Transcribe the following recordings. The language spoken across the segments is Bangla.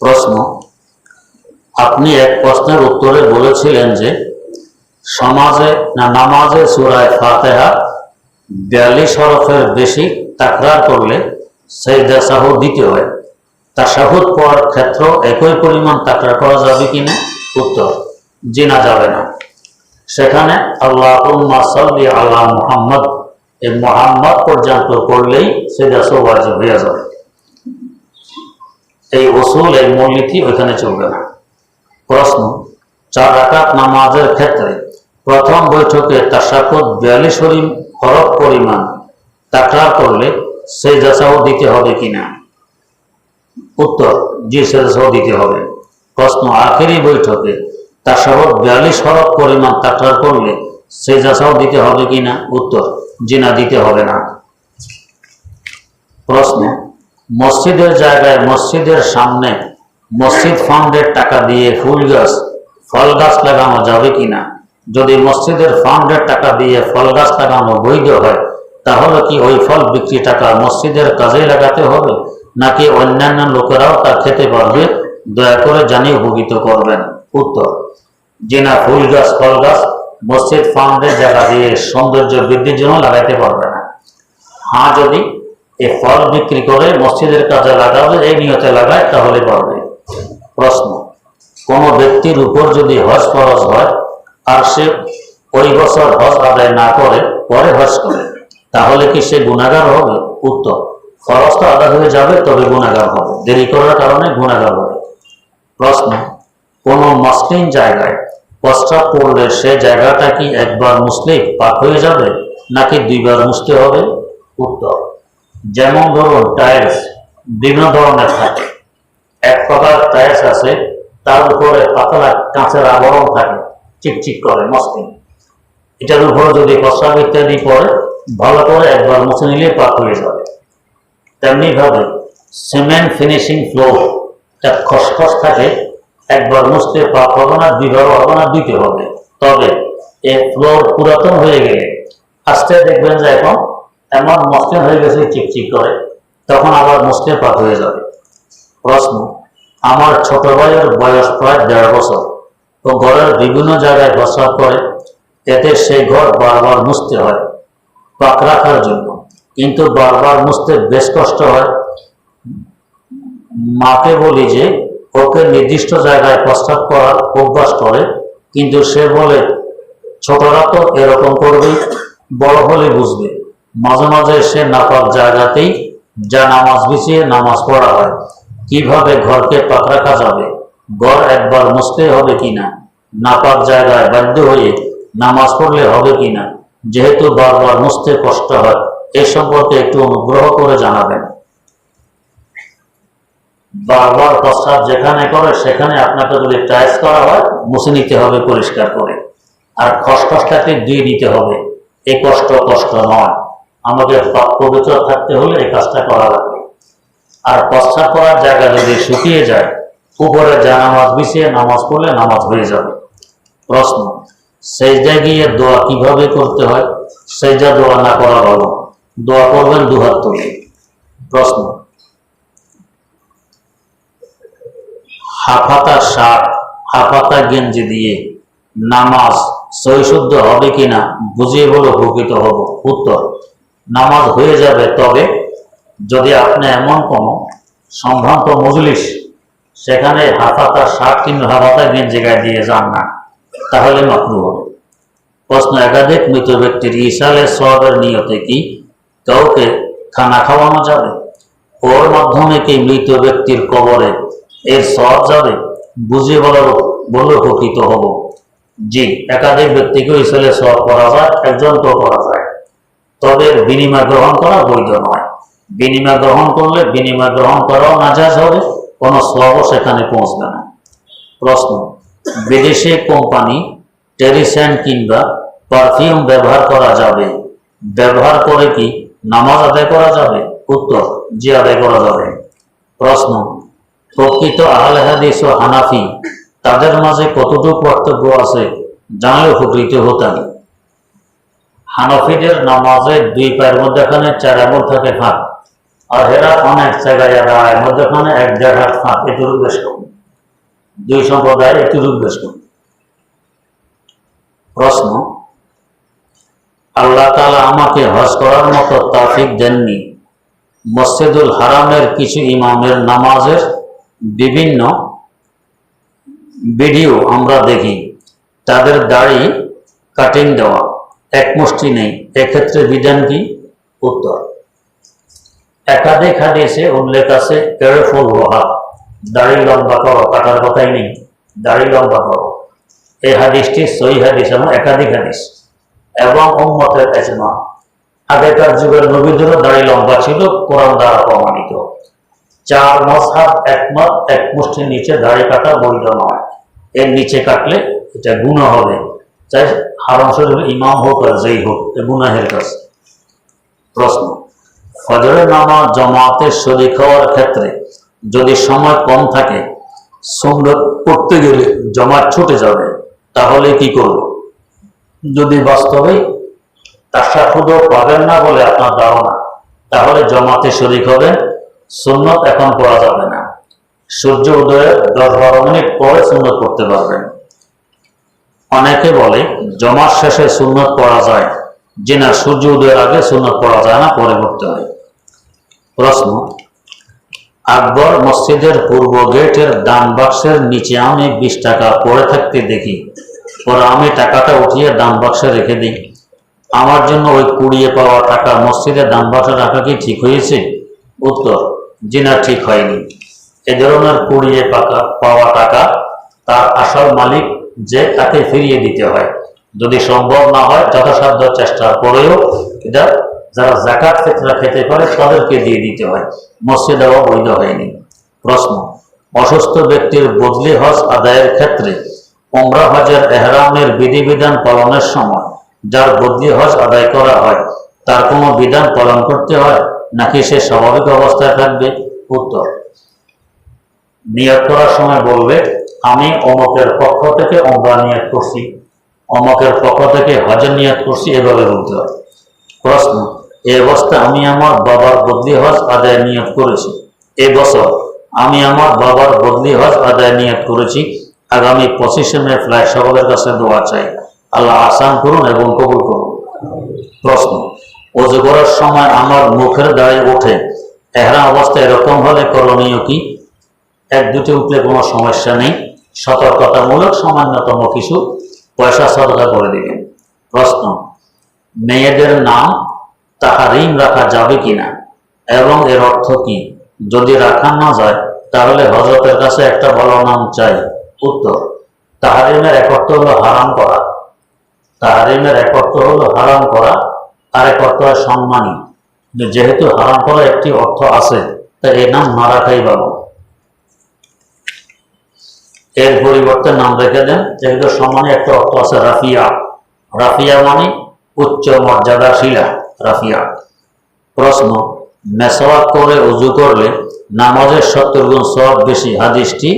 প্রশ্ন। আপনি এক প্রশ্নের উত্তরে বলেছিলেন যে, সমাজে না নামাজে সুরায় ফাতেহা বিয়াল্লিশ হরফের বেশি তাকরার করলে সেই দেশাহু দিতে হয়। তাসাহুদ পড়ার ক্ষেত্র একই পরিমাণ তাকরার করা যাবে কিনা? উত্তর জি না যাবে না। সেখানে আল্লাহ সাল্লি আল্লাহ মুহাম্মদ এই মোহাম্মদ পর্যন্ত করলেই সে দেশ ওয়াজিব হয়ে যাবে। এই ওসুল এই মূলনীতি ওইখানে চলবে না। প্রশ্ন, চার রাকাত নামাজের ক্ষেত্রে প্রথম বৈঠকে তাসাকুদ বিয়াল্লিশ হরফ পরিমাণ তাকরার করলে সেই জাসাও দিতে হবে কিনা? উত্তর, জি সে জাসাও দিতে হবে। প্রশ্ন, আখেরি বৈঠকে তাসাহুদ বিয়াল্লিশ হরফ পরিমাণ তাকরার করলে সেই জাসাও দিতে হবে কিনা? উত্তর জি না দিতে হবে না। প্রশ্ন মসজিদের জায়গায়, মসজিদের সামনে মসজিদ ফান্ডের টাকা দিয়ে ফুল গাছ, ফল গাছ লাগানো যাবে কিনা? যদি মসজিদের ফান্ডের টাকা দিয়ে ফল গাছ লাগানো বৈধ হয়, তাহলে কি ওই ফল বিক্রি টাকা মসজিদের কাজে লাগাতে হবে? নাকি অন্যান্য লোকেরাও তা খেতে পারবে? দয়া করে জানিয়ে উপকৃত করবেন। উত্তর যে না ফুল গাছ, ফল গাছ মসজিদ ফান্ডের জায়গা দিয়ে সৌন্দর্য বৃদ্ধির জন্য লাগাতে পারবে না। হ্যাঁ যদি এই ফল বিক্রি করে মসজিদের কাজে লাগাবে, এই নিয়তে লাগায়, তাহলে পারবে প্রশ্ন, কোন ব্যক্তির উপর যদি হজ ফরজ হয়, আর সে ওই বছর হজ আদায় না করে, পরে হজ করে, তাহলে কি সে গুণাগার হবে? উত্তর খরচ তো আদায় হয়ে যাবে, তবে গুণাগার হবে। দেরি করার কারণে গুণাগার হবে। প্রশ্ন, কোন মসলিম জায়গায় প্রস্তাব পড়লে সে জায়গাটা কি একবার মুসলিম পাক হয়ে যাবে, নাকি দুইবার মুছতে হবে? উত্তর যেমন ধরুন টাইলস বিভিন্ন ধরনের থাকে। এক প্রকার টাইলস আছে, তার উপরে পাতলা কাঁচের আবরণ থাকে, চিকচিক করে মসলিম এটার উপরে যদি প্রস্রাব ইত্যাদি পড়ে, ভালো করে একবার মুছে নিলে পাক হয়ে যাবে। তেমনি ভাবে সিমেন্ট ফিনিশিং ফ্লোর এটা খসখস থাকে, একবার মুছতে পাক হবে না দুইবারও হবে না দিতে হবে। তবে এই ফ্লোর পুরাতন হয়ে গেলে, আস্তে দেখবেন যে এখন এমন মসৃণ হয়ে গেছে চিকচিক করে। তখন আবার মুছতে পাক হয়ে যাবে। প্রশ্ন, আমার ছোট ভাইয়ের বয়স প্রায় দেড় বছর ও ঘরের বিভিন্ন জায়গায় প্রস্রাব করে, এতে সেই ঘর বারবার মুছতে হয়, পাক রাখার জন্য। কিন্তু বারবার মুছতে বেশ কষ্ট হয়। মাকে বলি যে, ওকে নির্দিষ্ট জায়গায় প্রস্তাব করার অভ্যাস করে, কিন্তু সে বলে, ছোটরা তো এরকম করবে বড় হলে বুঝবে। মাঝে মাঝে সে নাপাক জায়গাতেই যা নামাজ বিছিয়ে নামাজ পড়া হয়। কীভাবে ঘরকে পাক রাখা যাবে? ঘর একবার মুছতে হবে কিনা? নাপাক জায়গায় বাধ্য হয়ে নামাজ পড়লে হবে কিনা? যেহেতু বারবার মুছতে কষ্ট হয়, এ সম্পর্কে একটু অনুগ্রহ করে জানাবেন। বারবার প্রস্রাব যেখানে করে, সেখানে আপনাকে যদি টাইস করা হয়, মুছে নিতে হবে পরিষ্কার করে। আর খসখসটাকে দিয়ে নিতে হবে। এ কষ্ট কষ্ট নয়। আমাকে পাক থাকতে হলে এই কাজটা করা লাগবে আর প্রস্রাব করার জায়গা যদি শুকিয়ে যায়, উপরে যা নামাজ বিছিয়ে নামাজ পড়লে নামাজ হয়ে যাবে। প্রশ্ন সেজদায় গিয়ে দোয়া কীভাবে করতে হয়? সেজদা দোয়া না করা ভালো। দোয়া করবেন দুহাত তুলে। প্রশ্ন, হাফাতা শার্ট হাফাতা গেঞ্জি দিয়ে নামাজ সহিশুদ্ধ হবে কিনা বুঝিয়ে বলে উপকৃত হব। উত্তর নামাজ হয়ে যাবে, তবে যদি আপনি এমন কোনো সম্ভ্রান্ত মজলিস সেখানে হাফাতা শার্ট কিংবা হাফাতা গেঞ্জি দিয়ে যান না, তাহলে মাকরু হবে। প্রশ্ন একাধিক মৃত ব্যক্তির ইসালে সবের নিয়তে কি কাউকে খানা খাওয়ানো যাবে? ওর মাধ্যমে কি মৃত ব্যক্তির কবরে এর সব যাবে? বুঝিয়ে বলার বলে উপকৃত হব। জি, একাধিক ব্যক্তিকে ইসালে সব করা যায়, একজনকেও করা যায়। তবে বিনিময় গ্রহণ করা বৈধ নয়। বিনিময় গ্রহণ করলে বিনিময় গ্রহণ করাও নাজাজ হবে, কোনো সবও সেখানে পৌঁছবে না। প্রশ্ন, বিদেশি কোম্পানি টেরিসেন কিংবা পারফিউম ব্যবহার করা যাবে? ব্যবহার করে কি নামাজ আদায় করা যাবে? উত্তর, জি আদায় করা যাবে। প্রশ্ন, প্রকৃত আহলে ও হানাফি তাদের মাঝে কতটুকু পার্থক্য আছে? জানলে উপকৃত হতাম। হানফিদের নামাজে দুই পায়ের মধ্যে এখানে চার আঙুল থাকে ফাঁক। আর হেরা অনেক জায়গায় দাঁড়ায় মধ্যখানে এক জায়গার ফাঁক, এটুকু বেশ কম। দুই সম্প্রদায় এটুকু বেশ কম। প্রশ্ন, আল্লাহ তাআলা আমাকে হজ করার মতো তাফিক দেননি। মসজিদুল হারামের কিছু ইমামের নামাজের বিভিন্ন ভিডিও আমরা দেখি। তাদের দাড়ি কাটিং দেওয়া। এক মুষ্টি নেই। এক্ষেত্রে বিধান কি? উত্তর। একাধিক হাদিসে উল্লেখ আছে কেরফুল ওহা দাড়ি লম্বা করো, কাটার কথাই নেই, দাড়ি লম্বা করো। এই হাদিসটি সই হাদিস এবং একাধিক হাদিস। এবং উম্মতের এজমা। আগেকার যুগের নবীদেরও দাড়ি লম্বা ছিল, কোরআন দ্বারা প্রমাণিত। চার মশাব একমত এক মুষ্টির নিচে দাড়ি কাটা বৈধ নয়। এর নিচে কাটলে এটা গুণা হবে। চাই হারাম শরীফ ইমাম হোক আর যেই হোক গুনাহের কাছে প্রশ্ন, ফজরের নামাজ জমাতের শরীর হওয়ার ক্ষেত্রে যদি সময় কম থাকে সুন্দর করতে গেলে জমাত ছুটে যাবে, তাহলে কি করব? যদি বাস্তবে তাসাফুদও পাবেন না বলে আপনার ধারণা, তাহলে জমাতে শরিক হবেন, সুন্নত এখন করা যাবে না। সূর্য উদয়ের দশ বারো মিনিট পরে সুন্নত করতে পারবেন। অনেকে বলে, জমার শেষে সুন্নত করা যায় যে না সূর্য উদয়ের আগে সুন্নত পড়া যায় না, পরে করতে হয়। প্রশ্ন, আকবর মসজিদের পূর্ব গেটের দান বাক্সের নিচে আমি বিশ টাকা পড়ে থাকতে দেখি। পরে আমি টাকাটা উঠিয়ে দান বাক্সে রেখে দিই। আমার জন্য ওই কুড়িয়ে পাওয়া টাকা মসজিদে দান বাক্সে রাখা কি ঠিক হয়েছে? উত্তর জি না ঠিক হয়নি। এ ধরনের কুড়িয়ে পাওয়া টাকা তার আসল মালিক যে তাকে ফিরিয়ে দিতে হয়। যদি সম্ভব না হয়, যথাসাধ্য চেষ্টা করেও এটা যারা জাকাত ক্ষেত্রে খেতে পারে, তাদেরকে দিয়ে দিতে হয়। মসজিদ দেওয়া বৈধ হয়নি। প্রশ্ন, অসুস্থ ব্যক্তির বদলি হজ আদায়ের ক্ষেত্রে ওমরা হজের এহরামের বিধিবিধান পালনের সময় যার বদলি হজ আদায় করা হয়, তার কোনো বিধান পালন করতে হয় নাকি সে স্বাভাবিক অবস্থায় থাকবে? উত্তর, নিয়োগ করার সময় বলবে আমি অমকের পক্ষ থেকে ওমরা নিয়ত করছি। অমকের পক্ষ থেকে হজের নিয়ত করছি এভাবে বলতে হয়। প্রশ্ন, এ অবস্থায় আমি আমার বাবার বদলি হজ আদায় নিয়ত করেছি। এ বছর আমি আমার বাবার বদলি হজ আদায় নিয়ত করেছি। আগামী পঁচিশে মে ফ্লাই সকলের কাছে দোয়া চাই। আল্লাহ আসান করুন এবং কবুল করুন। প্রশ্ন, অজু করার সময় আমার মুখের দাঁড়িয়ে ওঠে। এহরা অবস্থা এরকম হলে করণীয় কি? এক, দুটি উঠলে কোনো সমস্যা নেই। সতর্কতামূলক সামান্যতম কিছু পয়সা সদকা করে দিবেন প্রশ্ন, মেয়েদের নাম তাহারিম রাখা যাবে কিনা এবং এর অর্থ কি? যদি রাখা না যায়, তাহলে হজরতের কাছে একটা ভালো নাম চাই। উত্তর তাহারিমের এক অর্থ হলো হারাম করা। তাহারিমের এক অর্থ হলো হারাম করা, আর এক অর্থ হয় সম্মানী। যেহেতু হারাম করা একটি অর্থ আছে, তাই এর নাম না রাখাই ভালো। এর পরিবর্তে নাম রেখে দেন, যেহেতু সম্মানী একটা অর্থ আছে রাফিয়া। রাফিয়া মানে উচ্চ মর্যাদা শিলা রাফিয়া। প্রশ্ন, মেসওয়াক করে উজু করলে নামাজের সত্তর গুণ সব বেশি হাদিসটি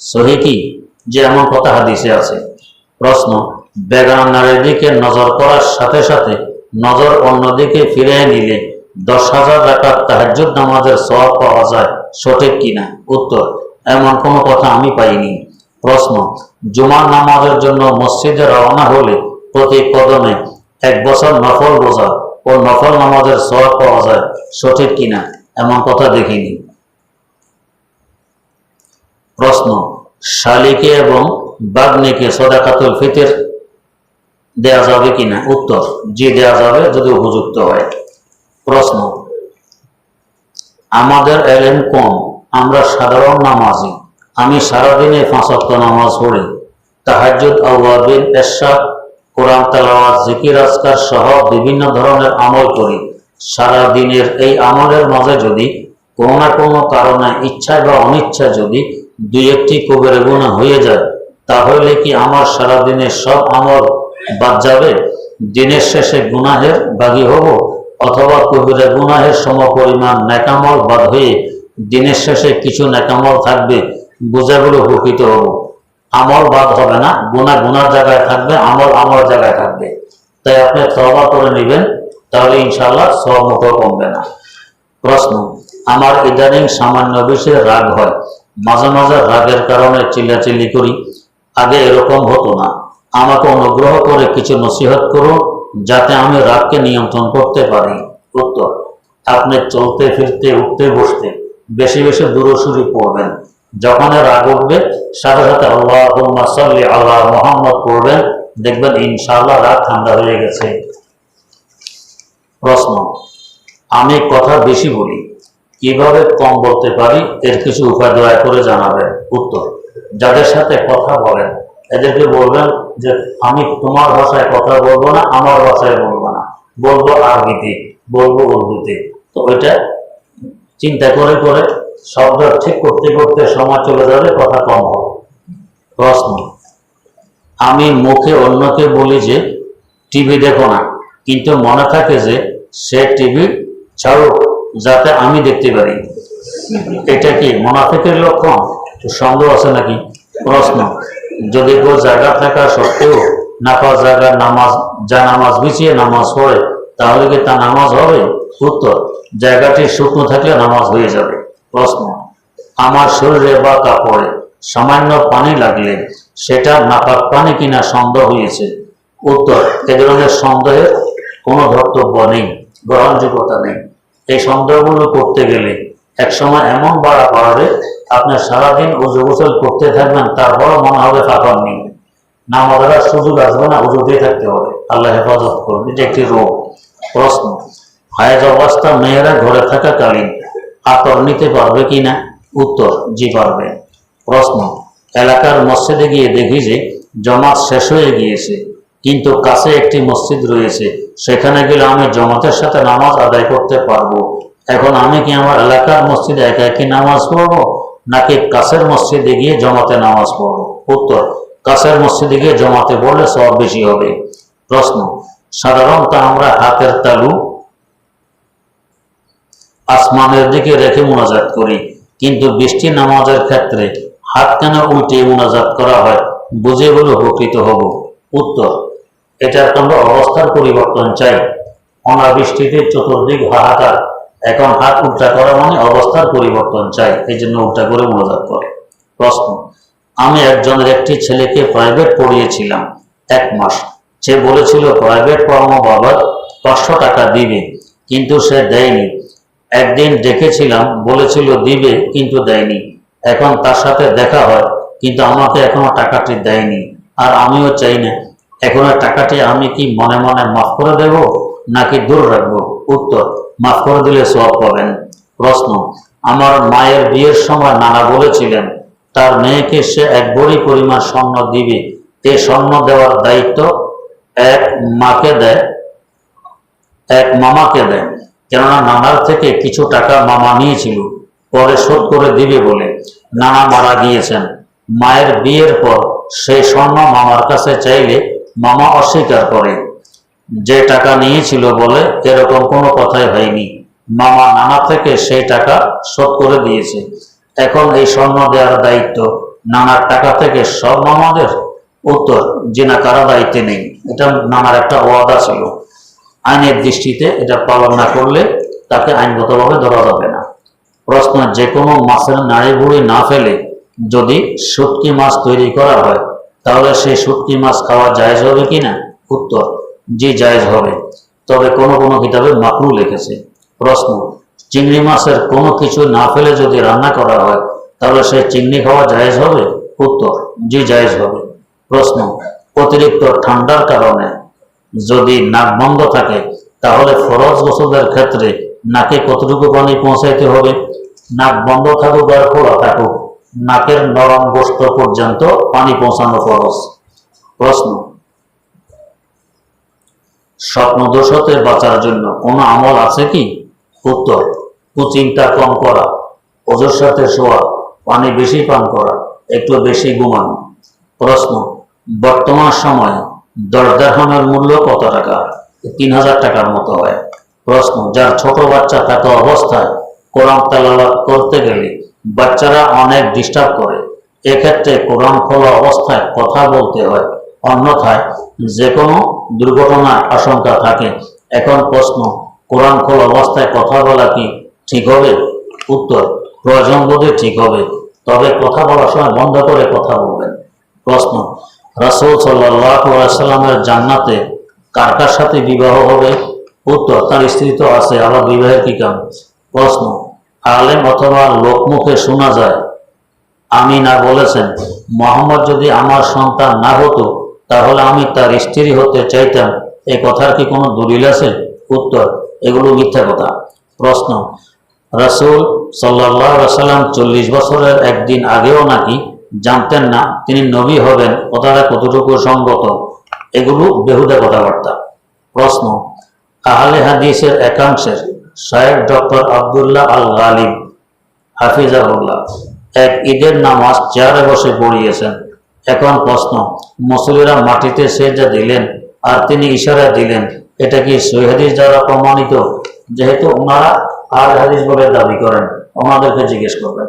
সহি কি? যে এমন কথা হাদিসে আছে। প্রশ্ন, বেগান নারীর দিকে নজর করার সাথে সাথে নজর অন্যদিকে ফিরে নিলে দশ হাজার টাকার তাহাজ্জুদ নামাজের সব পাওয়া যায় সঠিক কিনা? উত্তর এমন কোনো কথা আমি পাইনি। প্রশ্ন, জুমার নামাজের জন্য মসজিদে রওনা হলে প্রতি কদমে এক বছর নফল বোঝা ও নফল নামাজের সব পাওয়া যায় সঠিক কিনা এমন কথা দেখিনি। প্রশ্ন, শালিকে এবং বাগ্নিকে সদাকাতুল ফিতের দেয়া যাবে কিনা? উত্তর, জি, দেয়া যাবে যদি উপযুক্ত হয়। প্রশ্ন, আমাদের এলেন কম আমরা সাধারণ নামাজি। আমি সারাদিনে ফাঁসক্ত নামাজ পড়ি। তাহাজুদ আউয়াবিন এরশাদ, কোরআন, তালাওয়াত, জিকির, আজকার সহ বিভিন্ন ধরনের আমল করি। সারা দিনের এই আমলের মাঝে যদি কোনো না কোনো কারণে ইচ্ছা বা অনিচ্ছা যদি দুই একটি কবির গুণা হয়ে যায়, তাহলে কি আমার সারা দিনের সব আমল বাদ যাবে? দিনের শেষে গুনাহের বাগি হব? অথবা কবিরা গুনাহের সম পরিমাণ ন্যাকামল বাদ হয়ে দিনের শেষে কিছু ন্যাকামল থাকবে বোঝাগুলো উপকৃত হব। আমল বাদ হবে না গুণা গুনার জায়গায় থাকবে, আমল আমল জায়গায় থাকবে। তাই আপনি তবা করে নেবেন, তাহলে ইনশাল্লাহ সব মুখও কমবে না। প্রশ্ন, আমার ইদানিং সামান্য বিষয়ে রাগ হয়, মাঝে মাঝে রাগের কারণে চিল্লাচিল্লি করি, আগে এরকম হতো না। আমাকে অনুগ্রহ করে কিছু নসিহত করুন যাতে আমি রাগকে নিয়ন্ত্রণ করতে পারি। উত্তর, আপনি চলতে ফিরতে, উঠতে, বসতে। বেশি বেশি দূরসুরি পড়বেন যখন রাগ উঠবে, সাথে সাথে আল্লাহ সাল্লি আল্লাহ মোহাম্মদ পড়বেন। দেখবেন ইনশাআল্লাহ রাগ ঠান্ডা হয়ে গেছে। প্রশ্ন, আমি কথা বেশি বলি, কীভাবে কম বলতে পারি? এর কিছু উপায় দয়া করে জানাবেন। উত্তর, যাদের সাথে কথা বলেন, এদেরকে বলবেন যে, আমি তোমার ভাষায় কথা বলব না, আমার ভাষায় বলব না। বলব আরবিতে, বলব উর্দুতে। তো ওইটা চিন্তা করে করে শব্দ ঠিক করতে করতে সময় চলে যাবে, কথা কম হবে। প্রশ্ন, আমি মুখে অন্যকে বলি যে, টিভি দেখো না, কিন্তু মনে থাকে যে, সে টিভি ছাড়ুক, যাতে আমি দেখতে পারি। এটা কি মোনাফিকের লক্ষণ? সন্দেহ আছে নাকি? প্রশ্ন, যদি কেউ জায়গা থাকা সত্ত্বেও নাপাক জায়গার নামাজ যা নামাজ বিছিয়ে নামাজ পড়ে, তাহলে কি তা নামাজ হবে? উত্তর, জায়গাটি শুকনো থাকলে নামাজ হয়ে যাবে। প্রশ্ন, আমার শরীরে বা কাপড়ে সামান্য পানি লাগলে সেটা নাপাক পানি কিনা সন্দেহ হয়েছে। উত্তর, এ ধরনের সন্দেহের কোনো ধর্তব্য নেই, গ্রহণযোগ্যতা নেই। এই সন্দেহগুলো করতে গেলে একসময় এমন বাড়া বাড়াবে আপনি সারাদিন উজু গোসল করতে থাকবেন, তারপরও মনে হবে ফাঁকন নেই। নামাজের আর সুযোগ আসবে না, উজু দিয়ে থাকতে হবে। আল্লাহ হেফাজত করুন, এটা একটি রোগ। প্রশ্ন হায়াজ অবস্থা মেয়েরা ঘরে থাকাকালীন আতর নিতে পারবে কি না উত্তর, জি পারবে। প্রশ্ন, এলাকার মসজিদে গিয়ে দেখি যে জমাত শেষ হয়ে গিয়েছে, কিন্তু কাছে একটি মসজিদ রয়েছে, সেখানে গেলে আমি জমাতের সাথে নামাজ আদায় করতে পারব। এখন আমি কি আমার এলাকার মসজিদে একা একই নামাজ পড়ব, নাকি কাছের মসজিদে গিয়ে জমাতে নামাজ পড়ব? উত্তর, কাছের মসজিদে গিয়ে জমাতে পড়লে সব বেশি হবে। প্রশ্ন, সাধারণত আমরা হাতের তালু আসমানের দিকে রেখে মোনাজাত করি। কিন্তু বৃষ্টি নামাজের ক্ষেত্রে হাত কেন উল্টে মোনাজাত করা হয়, বুঝে বলে উপকৃত হব। উত্তর, এটার কোনো অবস্থার পরিবর্তন চাই। অনাবৃষ্টিতে চতুর্দিক হাহাকার, এখন হাত উল্টা করা মানে অবস্থার পরিবর্তন চাই এই জন্য উল্টা করে মোনাজাত করে। প্রশ্ন, আমি একজনের একটি ছেলেকে প্রাইভেট পড়িয়েছিলাম এক মাস। সে বলেছিল প্রাইভেট পড়ানো বাবার পাঁচশো টাকা দিবে, কিন্তু সে দেয়নি। একদিন ডেকেছিলাম বলেছিল দিবে কিন্তু দেয়নি। এখন তার সাথে দেখা হয়, কিন্তু আমাকে এখনও টাকাটি দেয়নি। আর আমিও চাই না, এখন টাকাটি আমি কি মনে মনে মাফ করে দেব, নাকি দূর রাখব? উত্তর, মাফ করে দিলে সব পাবেন। প্রশ্ন, আমার মায়ের বিয়ের সময় নানা বলেছিলেন, তার মেয়েকে সে এক বড়ি পরিমাণ স্বর্ণ দিবে। তে স্বর্ণ দেওয়ার দায়িত্ব এক মাকে দেয়, এক মামাকে দেয়। কেননা নানার থেকে কিছু টাকা মামা নিয়েছিল, পরে শোধ করে দিবে বলে নানা মারা গিয়েছেন। মায়ের বিয়ের পর সেই স্বর্ণ মামার কাছে চাইলে মামা অস্বীকার করে। যে টাকা নিয়েছিল বলে এরকম কোনো কথাই হয়নি। মামা নানা থেকে সেই টাকা শোধ করে দিয়েছে। এখন এই স্বর্ণ দেওয়ার দায়িত্ব নানার টাকা থেকে সব মামাদের। উত্তর যে না কারও দায়িত্বে নেই। এটা নানার একটা ওয়াদা ছিল। আইনের দৃষ্টিতে এটা পালন না করলে তাকে আইনগতভাবে ধরা যাবে না। প্রশ্ন যে কোনো মাছের নাড়ি ভুড়ি না ফেলে যদি শুটকি মাছ তৈরি করা হয়, তাহলে সেই শুটকি মাছ খাওয়া জায়জ হবে কি না উত্তর, জি, জায়েজ হবে। তবে কোনো কোনো কিতাবে মাকরু লিখেছে। প্রশ্ন, চিংড়ি মাছের কোনো কিছু না ফেলে যদি রান্না করা হয়, তাহলে সেই চিংড়ি খাওয়া জায়জ হবে? উত্তর, জি, জায়েজ হবে। প্রশ্ন, অতিরিক্ত ঠান্ডার কারণে যদি নাক বন্ধ থাকে, তাহলে ফরজ গোসলের ক্ষেত্রে নাকে কতটুকু পানি পৌঁছাইতে হবে? নাক বন্ধ থাকুক আর খোলা থাকুক, নাকের নরম গোস্ত পর্যন্ত পানি পৌঁছানো ফরজ। প্রশ্ন স্বপ্নদোষ হতে বাঁচার জন্য কোনো আমল আছে কি? উত্তর, কুচিন্তা কম করা, ওজোর সাথে শোয়া, পানি বেশি পান করা, একটু বেশি ঘুমানো। প্রশ্ন, বর্তমান সময়ে দরদারহামের মূল্য কত টাকা? তিন হাজার টাকার মতো হয়। প্রশ্ন, যার ছোট বাচ্চা থাকা অবস্থায় কোরআন তেলাওয়াত করতে গেলে বাচ্চারা অনেক ডিস্টার্ব করে। এক্ষেত্রে কোরআন খোলা অবস্থায় কথা বলতে হয়। অন্যথায় যে কোনো দুর্ঘটনার আশঙ্কা থাকে। এখন প্রশ্ন, কোরআন খোলা অবস্থায় কথা বলা কি ঠিক হবে? উত্তর, প্রয়োজন বোধে ঠিক হবে। তবে কথা বলার সময় বন্ধ করে কথা বলবেন। প্রশ্ন রাসূল সাল্লামের জান্নাতে কার কার সাথে বিবাহ হবে? উত্তর, তার স্ত্রী তো আছে, আবার বিবাহের কি কাম প্রশ্ন, আলেম অথবা লোকমুখে শোনা যায় আমি না বলেছেন, মোহাম্মদ যদি আমার সন্তান না হতো, তাহলে আমি তার স্ত্রী হতে চাইতাম। এ কথার কি কোনো দলিল আছে? উত্তর, এগুলো মিথ্যা কথা। প্রশ্ন, রাসূল সাল্লাহ সাল্লাম চল্লিশ বছরের একদিন আগেও নাকি জানতেন না, তিনি নবী হবেন, কথাটা কতটুকু সঙ্গত? এগুলো বেহুদা কথাবার্তা। প্রশ্ন, আহলে হাদিসের একাংশের শায়েখ ডক্টর আবদুল্লাহ আল গালিব হাফিজাহুল্লাহ, এক ঈদের নামাজ চেয়ারে বসে পড়িয়েছেন। এখন প্রশ্ন, মুসলিরা মাটিতে সেজা দিলেন আর তিনি ইশারা দিলেন, এটা কি সহিদিস দ্বারা প্রমাণিত? যেহেতু ওনারা আর হাদিস বলে দাবি করেন, ওনাদেরকে জিজ্ঞেস করবেন।